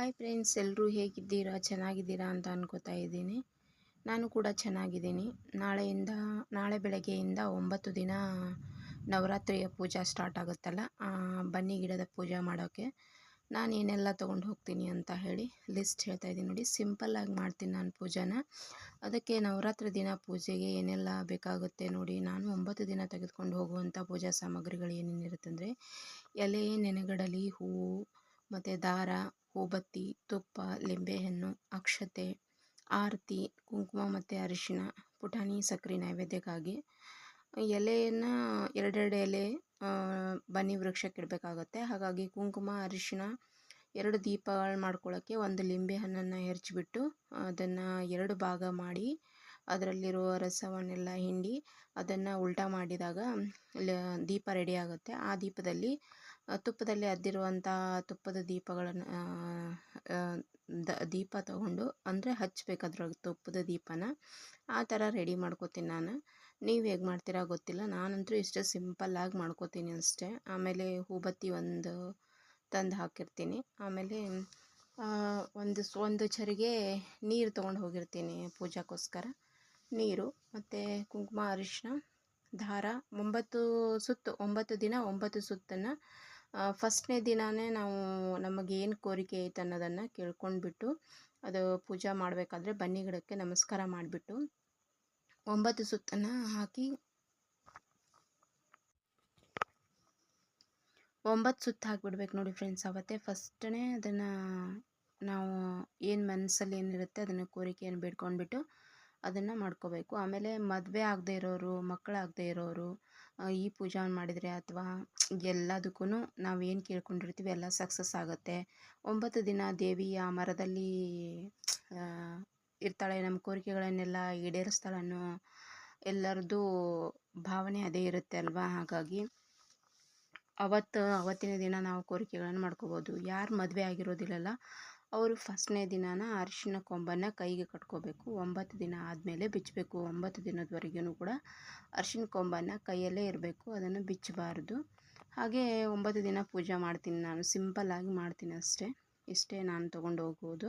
Hi friends ಎಲ್ಲರೂ ಹೇಗಿದ್ದೀರಾ? ಚೆನ್ನಾಗಿದ್ದೀರಾ? ಅಂತ ಅನ್ಕೋತಾ ಇದ್ದೀನಿ. ನಾನು ಕೂಡ ಚೆನ್ನಾಗಿದ್ದೀನಿ. ನಾಳೆಯಿಂದ, ನಾಳೆ ಬೆಳಗ್ಗೆಯಿಂದ ಒಂಬತ್ತು ದಿನ ನವರಾತ್ರಿಯ ಪೂಜಾ ಸ್ಟಾರ್ಟ್ ಆಗುತ್ತಲ್ಲ ಬನ್ನಿ ಗಿಡದ ಪೂಜೆ ಮಾಡೋಕ್ಕೆ ನಾನು ಏನೆಲ್ಲ ತೊಗೊಂಡು ಹೋಗ್ತೀನಿ ಅಂತ ಹೇಳಿ ಲಿಸ್ಟ್ ಹೇಳ್ತಾ ಇದ್ದೀನಿ ನೋಡಿ. ಸಿಂಪಲ್ಲಾಗಿ ಮಾಡ್ತೀನಿ ನಾನು ಪೂಜಾನ. ಅದಕ್ಕೆ ನವರಾತ್ರಿ ದಿನ ಪೂಜೆಗೆ ಏನೆಲ್ಲ ಬೇಕಾಗುತ್ತೆ ನೋಡಿ. ನಾನು ಒಂಬತ್ತು ದಿನ ತೆಗೆದುಕೊಂಡು ಹೋಗುವಂಥ ಪೂಜಾ ಸಾಮಗ್ರಿಗಳು ಏನೇನಿರುತ್ತೆ ಅಂದರೆ ಎಲೆ, ನೆನೆಗಡಲಿ, ಹೂವು, ಮತ್ತು ದಾರ ಹೂಬತ್ತಿ, ತುಪ್ಪ, ಲಿಂಬೆಹಣ್ಣು, ಅಕ್ಷತೆ, ಆರತಿ, ಕುಂಕುಮ ಮತ್ತು ಅರಿಶಿಣ, ಪುಟಾಣಿ, ಸಕ್ಕರೆ ನೈವೇದ್ಯಕ್ಕಾಗಿ ಎಲೆಯನ್ನು ಎರಡೆರಡು ಎಲೆ ಬನ್ನಿ ವೃಕ್ಷಕ್ಕೆ ಇಡಬೇಕಾಗತ್ತೆ ಹಾಗಾಗಿ ಕುಂಕುಮ, ಅರಿಶಿಣ ಎರಡು ದೀಪಗಳು ಮಾಡ್ಕೊಳ್ಳೋಕ್ಕೆ ಒಂದು ಲಿಂಬೆ ಹಣ್ಣನ್ನು ಹೆರ್ಚಿಬಿಟ್ಟು ಅದನ್ನು ಎರಡು ಭಾಗ ಮಾಡಿ ಅದರಲ್ಲಿರುವ ರಸವನ್ನೆಲ್ಲ ಹಿಂಡಿ ಅದನ್ನು ಉಲ್ಟಾ ಮಾಡಿದಾಗ ದೀಪ ರೆಡಿ ಆಗುತ್ತೆ. ಆ ದೀಪದಲ್ಲಿ ತುಪ್ಪದಲ್ಲಿ ಅದ್ದಿರುವಂಥ ತುಪ್ಪದ ದೀಪಗಳನ್ನು ದ, ದೀಪ ತಗೊಂಡು, ಅಂದರೆ ಹಚ್ಬೇಕು ಅದ್ರೊಳಗೆ ತುಪ್ಪದ ದೀಪನ. ಆ ಥರ ರೆಡಿ ಮಾಡ್ಕೋತೀನಿ ನಾನು. ನೀವು ಹೇಗೆ ಮಾಡ್ತೀರಾ ಗೊತ್ತಿಲ್ಲ. ನಾನಂತೂ ಇಷ್ಟು ಸಿಂಪಲ್ಲಾಗಿ ಮಾಡ್ಕೋತೀನಿ ಅಷ್ಟೇ. ಆಮೇಲೆ ಹೂಬತ್ತಿ ಒಂದು ತಂದು ಹಾಕಿರ್ತೀನಿ. ಆಮೇಲೆ ಒಂದು ಒಂದು ಚರಿಗೆ ನೀರು ತೊಗೊಂಡು ಹೋಗಿರ್ತೀನಿ ಪೂಜಾಕ್ಕೋಸ್ಕರ. ನೀರು, ಮತ್ತು ಕುಂಕುಮ ಅರಿಶಿನ ದಾರ ಒಂಬತ್ತು ಸುತ್ತು, ಒಂಬತ್ತು ದಿನ ಒಂಬತ್ತು ಸುತ್ತನ್ನು ಫಸ್ಟ್ನೇ ದಿನವೇ ನಾವು ನಮಗೆ ಏನು ಕೋರಿಕೆ ಐತೆ ಅನ್ನೋದನ್ನು ಕೇಳ್ಕೊಂಡ್ಬಿಟ್ಟು, ಅದು ಪೂಜೆ ಮಾಡಬೇಕಾದ್ರೆ ಬನ್ನಿ ಗಿಡಕ್ಕೆ ನಮಸ್ಕಾರ ಮಾಡಿಬಿಟ್ಟು, ಒಂಬತ್ತು ಸುತ್ತನ್ನು ಹಾಕಿ, ಒಂಬತ್ತು ಸುತ್ತು ಹಾಕಿಬಿಡ್ಬೇಕು ನೋಡಿ ಫ್ರೆಂಡ್ಸ್ ಅವತ್ತೇ ಫಸ್ಟನೇ ಅದನ್ನು ನಾವು ಏನು ಮನಸ್ಸಲ್ಲಿ ಏನಿರುತ್ತೆ ಅದನ್ನು ಕೋರಿಕೆಯನ್ನು ಬೇಡ್ಕೊಂಡ್ಬಿಟ್ಟು ಅದನ್ನು ಮಾಡ್ಕೋಬೇಕು. ಆಮೇಲೆ ಮದುವೆ ಆಗದೆ ಇರೋರು ಮಕ್ಕಳಾಗದೆ ಇರೋರು ಈ ಪೂಜಾ ಮಾಡಿದರೆ ಅಥವಾ ಎಲ್ಲದಕ್ಕೂ ನಾವು ಏನು ಕೇಳ್ಕೊಂಡಿರ್ತೀವಿ ಎಲ್ಲ ಸಕ್ಸಸ್ ಆಗುತ್ತೆ. ಒಂಬತ್ತು ದಿನ ದೇವಿಯ ಮರದಲ್ಲಿ ಇರ್ತಾಳೆ. ನಮ್ಮ ಕೋರಿಕೆಗಳನ್ನೆಲ್ಲ ಈಡೇರಿಸ್ತಾಳನ್ನೋ ಎಲ್ಲರದ್ದು ಭಾವನೆ ಅದೇ ಇರುತ್ತೆ ಅಲ್ವಾ? ಹಾಗಾಗಿ ಅವತ್ತು, ಅವತ್ತಿನ ದಿನ ನಾವು ಕೋರಿಕೆಗಳನ್ನು ಮಾಡ್ಕೋಬೋದು. ಯಾರು ಮದುವೆ ಆಗಿರೋದಿಲ್ಲಲ್ಲ, ಅವರು ಫಸ್ಟ್ನೇ ದಿನಾನ ಅರಿಶಿನ ಕೊಂಬನ್ನು ಕೈಗೆ ಕಟ್ಕೋಬೇಕು. ಒಂಬತ್ತು ದಿನ ಆದಮೇಲೆ ಬಿಚ್ಚಬೇಕು ಒಂಬತ್ತು ದಿನದವರೆಗೂ ಕೂಡ ಅರಿಶಿನ ಕೊಂಬನ್ನು ಕೈಯಲ್ಲೇ ಇರಬೇಕು. ಅದನ್ನು ಬಿಚ್ಚಬಾರ್ದು ಹಾಗೆ ಒಂಬತ್ತು ದಿನ ಪೂಜೆ ಮಾಡ್ತೀನಿ ನಾನು. ಸಿಂಪಲ್ಲಾಗಿ ಮಾಡ್ತೀನಿ ಅಷ್ಟೇ. ಇಷ್ಟೇ ನಾನು ತೊಗೊಂಡು ಹೋಗ್ಬೋದು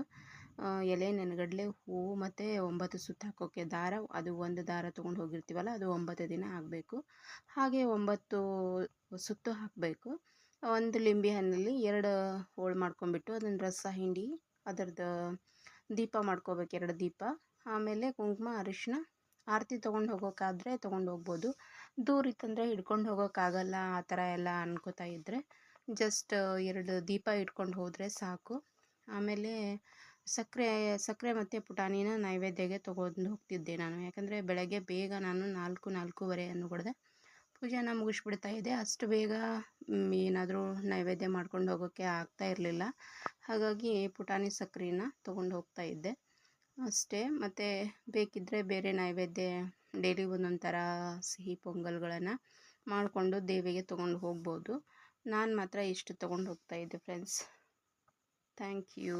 ಎಲೆ, ನೆನಗಡಲೆ, ಹೂವು ಮತ್ತು ಒಂಬತ್ತು ಸುತ್ತು ಹಾಕೋಕ್ಕೆ ದಾರ. ಅದು ಒಂದು ದಾರ ತೊಗೊಂಡು ಹೋಗಿರ್ತೀವಲ್ಲ, ಅದು ಒಂಬತ್ತು ದಿನ ಆಗಬೇಕು. ಹಾಗೆ ಒಂಬತ್ತು ಸುತ್ತು ಹಾಕಬೇಕು. ಒಂದು ಲಿಂಬೆ ಹಣ್ಣಲ್ಲಿ ಎರಡು ಹೋಳು ಮಾಡ್ಕೊಂಡ್ಬಿಟ್ಟು ಅದನ್ನು ರಸ, ಹಿಂಡಿ, ಅದರದ್ದು ದೀಪ ಮಾಡ್ಕೋಬೇಕು ಎರಡು ದೀಪ. ಆಮೇಲೆ ಕುಂಕುಮ ಅರಿಶಿನ ಆರತಿ ತೊಗೊಂಡು ಹೋಗೋಕ್ಕಾದರೆ ತೊಗೊಂಡು ಹೋಗ್ಬೋದು. ದೂರ ಇತ್ತಂದರೆ ಹಿಡ್ಕೊಂಡು ಹೋಗೋಕ್ಕಾಗಲ್ಲ ಆ ಥರ ಎಲ್ಲ ಅನ್ಕೋತಾ ಇದ್ದರೆ ಜಸ್ಟ್ ಎರಡು ದೀಪ ಇಟ್ಕೊಂಡು ಹೋದರೆ ಸಾಕು. ಆಮೇಲೆ ಸಕ್ಕರೆ ಸಕ್ಕರೆ ಮತ್ತು ಪುಟಾಣಿನ ನೈವೇದ್ಯಗೆ ತೊಗೊಂಡು ಹೋಗ್ತಿದ್ದೆ ನಾನು. ಯಾಕಂದರೆ ಬೆಳಗ್ಗೆ ಬೇಗ ನಾನು ನಾಲ್ಕು, ನಾಲ್ಕೂವರೆ ಅನ್ನುಗೊಡ್ದೆ ಪೂಜೆನ ಮುಗಿಸ್ಬಿಡ್ತಾ ಇದ್ದೆ. ಅಷ್ಟು ಬೇಗ ಏನಾದರೂ ನೈವೇದ್ಯ ಮಾಡ್ಕೊಂಡು ಹೋಗೋಕ್ಕೆ ಆಗ್ತಾ ಇರಲಿಲ್ಲ. ಹಾಗಾಗಿ ಪುಟಾಣಿ ಸಕ್ಕರೆನ ತೊಗೊಂಡು ಹೋಗ್ತಾ ಇದ್ದೆ. ಅಷ್ಟೇ, ಮತ್ತು ಬೇಕಿದ್ದರೆ ಬೇರೆ ನೈವೇದ್ಯ, ಡೈಲಿ ಒಂದೊಂದು ಥರ ಸಿಹಿ ಪೊಂಗಲ್ಗಳನ್ನು ಮಾಡಿಕೊಂಡು ದೇವಿಗೆ ತೊಗೊಂಡು ಹೋಗ್ಬೋದು. ನಾನು ಮಾತ್ರ ಇಷ್ಟು ತೊಗೊಂಡು ಹೋಗ್ತಾ ಇದ್ದೆ, ಫ್ರೆಂಡ್ಸ್. Thank you.